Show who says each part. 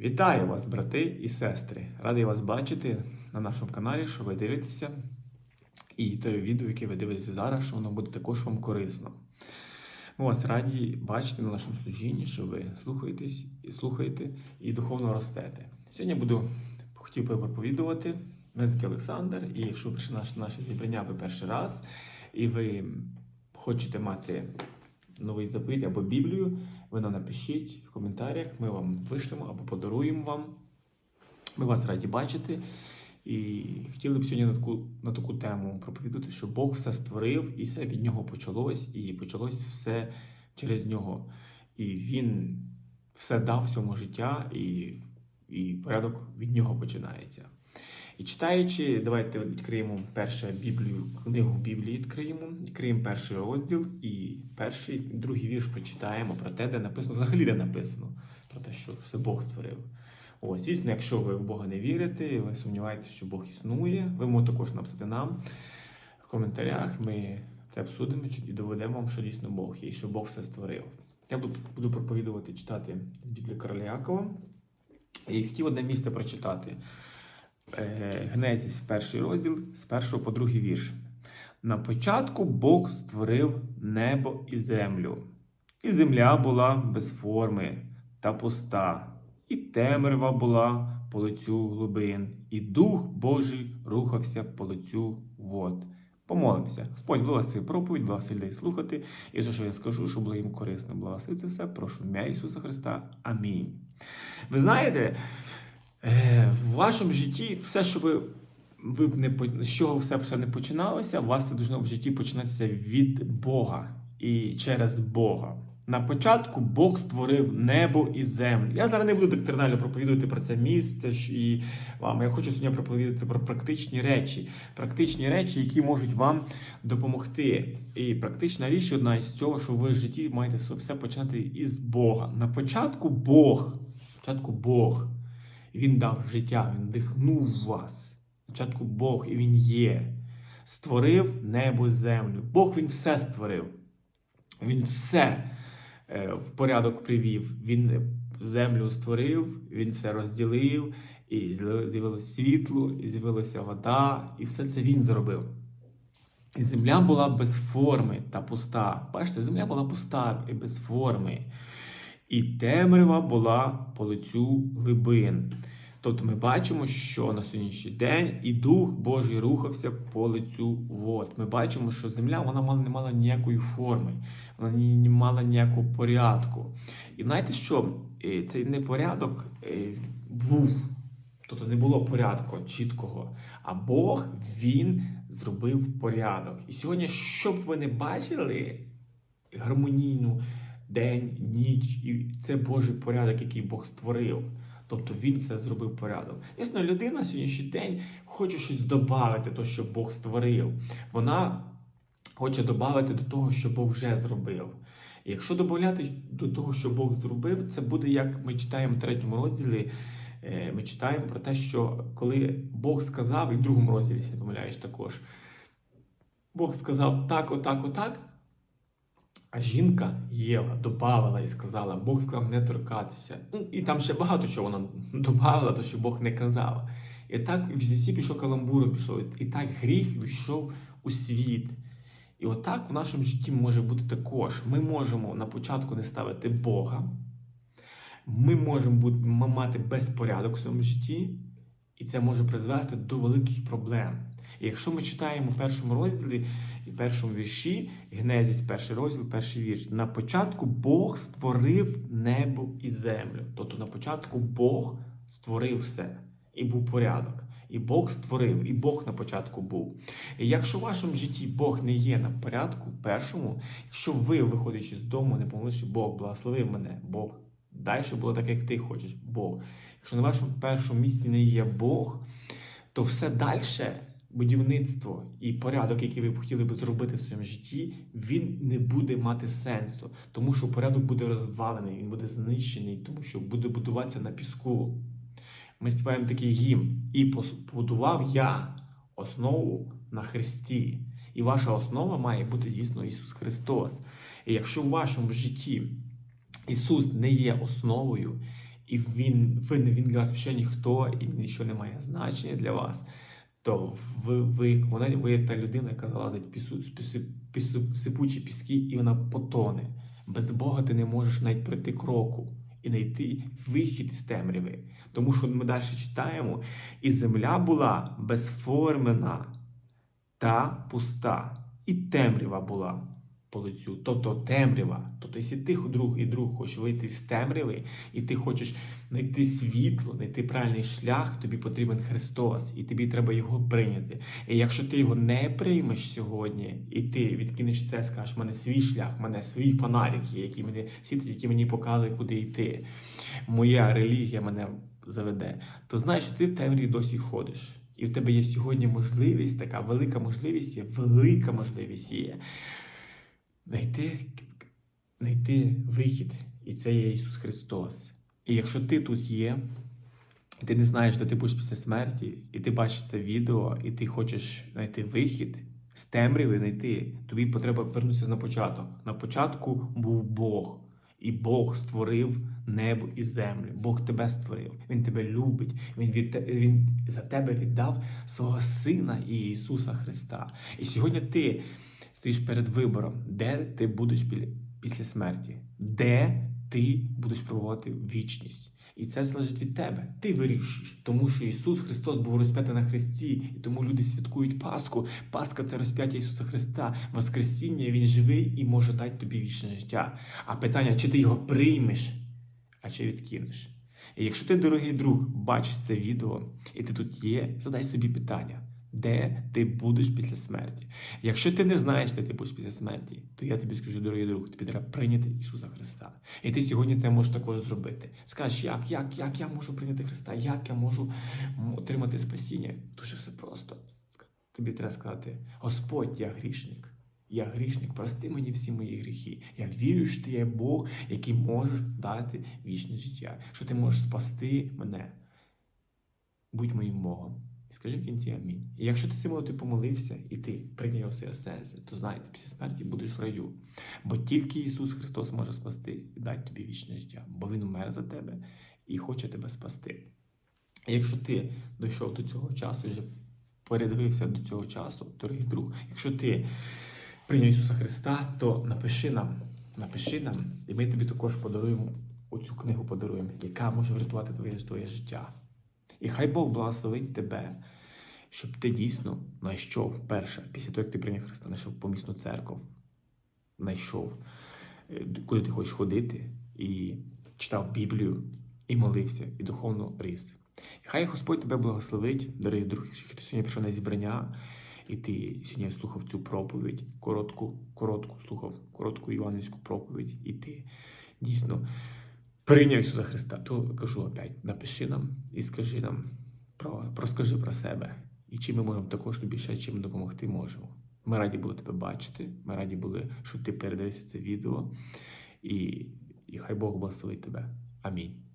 Speaker 1: Вітаю вас, брати і сестри! Радий вас бачити на нашому каналі, що ви дивитеся. І те відео, яке ви дивитеся зараз, що воно буде також вам корисно. Ми вас раді бачити на нашому служінні, що ви слухаєтесь і слухаєте і духовно ростете. Сьогодні буду хотів би проповідувати. Звати Олександр, і якщо ви прийшли на наше зібрання ви перший раз, і ви хочете мати новий запит або Біблію, ви нам напишіть в коментарях, ми вам вишлемо або подаруємо вам. Ми вас раді бачити. І хотіли б сьогодні на таку, на таку тему проповідати, що Бог все створив, і все від нього почалось, і почалось все через нього. І Він все дав всьому життя, і, і порядок від нього починається. І читаючи, давайте відкриємо перше Біблію, книгу Біблії відкриємо, відкриємо перший розділ і перший, другий вірш прочитаємо про те, де написано, взагалі де написано, про те, що все Бог створив. Ось, звісно, якщо ви в Бога не вірите, ви сумніваєтеся, що Бог існує, ви можете також написати нам в коментарях. Ми це обсудимо і доведемо вам, що дійсно Бог є, і що Бог все створив. Я буду проповідувати читати з Біблії Короля Якова. І хотів одне місце прочитати. Е, Гнезіс, перший розділ, з першого по другий вірш. На початку Бог створив небо і землю, і земля була без форми та пуста, і темрява була по лицю глибин, і Дух Божий рухався по лицю вод. Помолимося. Господь благослови проповідь, благослови людей слухати. І все, що я скажу, щоб було їм корисно. Благослови це все. Прошу в ім'я Ісуса Христа. Амінь. Ви знаєте, е, в вашому житті все, що ви, ви не з чого все, все не починалося, у вас це в житті починатися від Бога і через Бога. На початку Бог створив небо і землю. Я зараз не буду доктринально проповідувати про це місце і вам. Я хочу сьогодні проповідати про практичні речі, практичні речі, які можуть вам допомогти. І практична річ одна із цього, що ви в житті маєте все починати із Бога. На початку Бог, на початку Бог. Він дав життя, він дихнув вас. Спочатку Бог, і Він є. Створив небо і землю. Бог Він все створив. Він все е, в порядок привів. Він землю створив, він все розділив, і з'яви- з'явилось світло, і з'явилася вода, і все це він зробив. І земля була без форми та пуста. Бачите, земля була пуста і без форми. І темрява була по лицю глибин. Тобто ми бачимо, що на сьогоднішній день і Дух Божий рухався по лицю вод. Ми бачимо, що земля вона мала, не мала ніякої форми, вона не мала ніякого порядку. І знаєте що? Цей непорядок е, був. Тобто не було порядку чіткого. А Бог він зробив порядок. І сьогодні, щоб ви не бачили гармонійну день, ніч, і це Божий порядок, який Бог створив. Тобто він це зробив порядок. Звісно, людина на сьогоднішній день хоче щось додати, то, що Бог створив. Вона хоче додати до того, що Бог вже зробив. Якщо додати до того, що Бог зробив, це буде як ми читаємо в третьому розділі. е, Ми читаємо про те, що коли Бог сказав, і в другому розділі, якщо не помиляюсь, також Бог сказав так, отак, отак. А жінка Єва додавала і сказала, Бог сказав не торкатися. Ну, і там ще багато чого вона додавала, то що Бог не казав. І так в житті пішов каламбуром, пішов. І так гріх війшов у світ. І отак в нашому житті може бути також. Ми можемо на початку не ставити Бога. Ми можемо бути, мати безпорядок в своєму житті, і це може призвести до великих проблем. І якщо ми читаємо в першому розділі і першому вірші, Генезіс, перший розділ, перший вірш, на початку Бог створив небо і землю. Тобто на початку Бог створив все, і був порядок. І Бог створив, і Бог на початку був. І якщо в вашому житті Бог не є на порядку першому, якщо ви, виходячи з дому, не помолиш, Бог благословив мене, Бог, дай, щоб було так, як ти хочеш, Бог. Якщо на вашому першому місці не є Бог, то все далі будівництво і порядок, який ви б хотіли би зробити в своєму житті, він не буде мати сенсу, тому що порядок буде розвалений, він буде знищений, тому що буде будуватися на піску. Ми співаємо такий гімн. І побудував я основу на Христі. І ваша основа має бути дійсно Ісус Христос. І якщо в вашому житті Ісус не є основою, і він, ви, він для вас ще ніхто і нічого не має значення для вас, то ви, ви, вона, ви та людина, яка залазить пісу, пісу, пісу, сипучі піски, і вона потоне. Без Бога ти не можеш навіть пройти кроку і знайти вихід з темряви. Тому що ми далі читаємо, і земля була безформена та пуста, і темрява була по лицю. Тобто темрява. Тобто, якщо ти друг і друг хочеш вийти з темряви, і ти хочеш знайти світло, знайти правильний шлях, тобі потрібен Христос, і тобі треба його прийняти. І якщо ти його не приймеш сьогодні, і ти відкинеш це, скажеш, в мене свій шлях, в мене свій фонарик є, який мені світить, який мені показує, куди йти. Моя релігія мене заведе, то знаєш, що ти в темряві досі ходиш. І в тебе є сьогодні можливість, така велика можливість є, велика можливість є знайти, знайти вихід. І це є Ісус Христос. І якщо ти тут є, і ти не знаєш, де ти будеш після смерті, і ти бачиш це відео, і ти хочеш знайти вихід з темряви знайти, тобі потреба повернутися на початок. На початку був Бог. І Бог створив небо і землю. Бог тебе створив. Він тебе любить. Він від він за тебе віддав свого Сина і Ісуса Христа. І сьогодні ти стоїш перед вибором, де ти будеш після смерті, де ти будеш проводити вічність. І це залежить від тебе. Ти вирішуєш, тому що Ісус Христос був розп'ятий на Христі, і тому люди святкують Пасху. Пасха це розп'яття Ісуса Христа. Воскресіння Він живий і може дати тобі вічне життя. А питання, чи ти його приймеш, а чи відкинеш? І якщо ти, дорогий друг, бачиш це відео, і ти тут є, задай собі питання. Де ти будеш після смерті? Якщо ти не знаєш, де ти будеш після смерті, то я тобі скажу, дорогий друг, тобі треба прийняти Ісуса Христа. І ти сьогодні це можеш також зробити. Скажеш, як, як, як я можу прийняти Христа, як я можу отримати спасіння? Дуже все просто. Тобі треба сказати: Господь, я грішник. Я грішник, прости мені всі мої гріхи. Я вірю, що ти є Бог, який можеш дати вічне життя, що ти можеш спасти мене. Будь моїм Богом. І скажи в кінці амінь. І якщо ти цим ти помолився і ти прийняв своє серце, то знай, ти після смерті будеш в раю. Бо тільки Ісус Христос може спасти і дати тобі вічне життя, бо Він умер за тебе і хоче тебе спасти. І якщо ти дійшов до цього часу вже передивився до цього часу, дорогий друг, якщо ти прийняв Ісуса Христа, то напиши нам, напиши нам, і ми тобі також подаруємо оцю книгу подаруємо, яка може врятувати твоє, твоє життя. І хай Бог благословить тебе, щоб ти дійсно знайшов перше, після того, як ти прийняв Христа, знайшов помісну церкву, знайшов, е, куди ти хочеш ходити, і читав Біблію, і молився, і духовно ріс. І хай Господь тебе благословить, дорогі друзі, якщо ти сьогодні прийшов на зібрання, і ти сьогодні слухав цю проповідь, коротку, коротку, слухав коротку іванівську проповідь, і ти дійсно прийняв Ісуса Христа, то кажу опять, напиши нам і скажи нам про, розкажи про себе. І чим ми можемо також тобі ще чим допомогти можемо. Ми раді були тебе бачити. Ми раді були, що ти передивився це відео. І, і хай Бог благословить тебе. Амінь.